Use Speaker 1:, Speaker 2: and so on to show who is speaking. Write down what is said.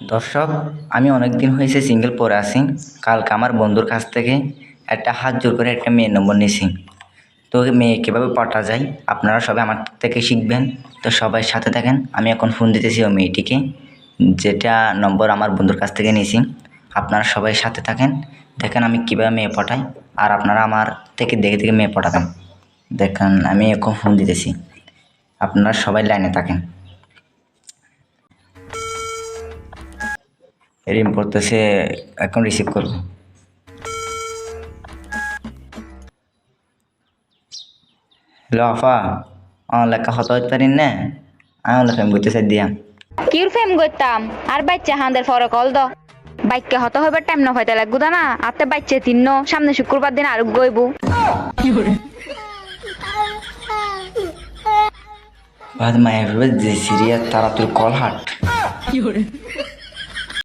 Speaker 1: দর্শক, আমি অনেক দিন হয়েছে সিঙ্গেল পরে আসি কালকে আমার বন্ধুর কাছ থেকে একটা হাত জোর করে একটা মেয়ের নম্বর নিয়েছি। তো মেয়ে কীভাবে পটা যায়, আপনারা সবাই আমার থেকে শিখবেন। তো সবাই সাথে থাকেন, আমি এখন ফোন দিতেছি ওই মেয়েটিকে, যেটা নম্বর আমার বন্ধুর কাছ থেকে নিয়েছি। আপনারা সবাই সাথে থাকেন, দেখেন আমি কীভাবে মেয়ে পাঠাই, আর আপনারা আমার থেকে দেখে দেখে মেয়ে পাঠাতাম দেখেন, আমি এখন ফোন দিতেছি। আপনারা সবাই লাইনে থাকেন। রিম পড়তেছে এখন রিসিভ করব। হ্যালো আফা আমার লেখা হতে হতে পারেন না। আমি লেখা আমি বুঝতে চাই দিয়াম
Speaker 2: কির ফেম করতাম? আর বাচ্চা হাঁদের ফরে কল দ। বাইককে হত হইবার টাইম না হইতে লাগবো না আতে বাচ্চা তিন্ন। সামনে শুক্রবার দিন আর গইবু।
Speaker 1: বাদ মায়ের যে সিরিয়াস তারা তোর কল হাট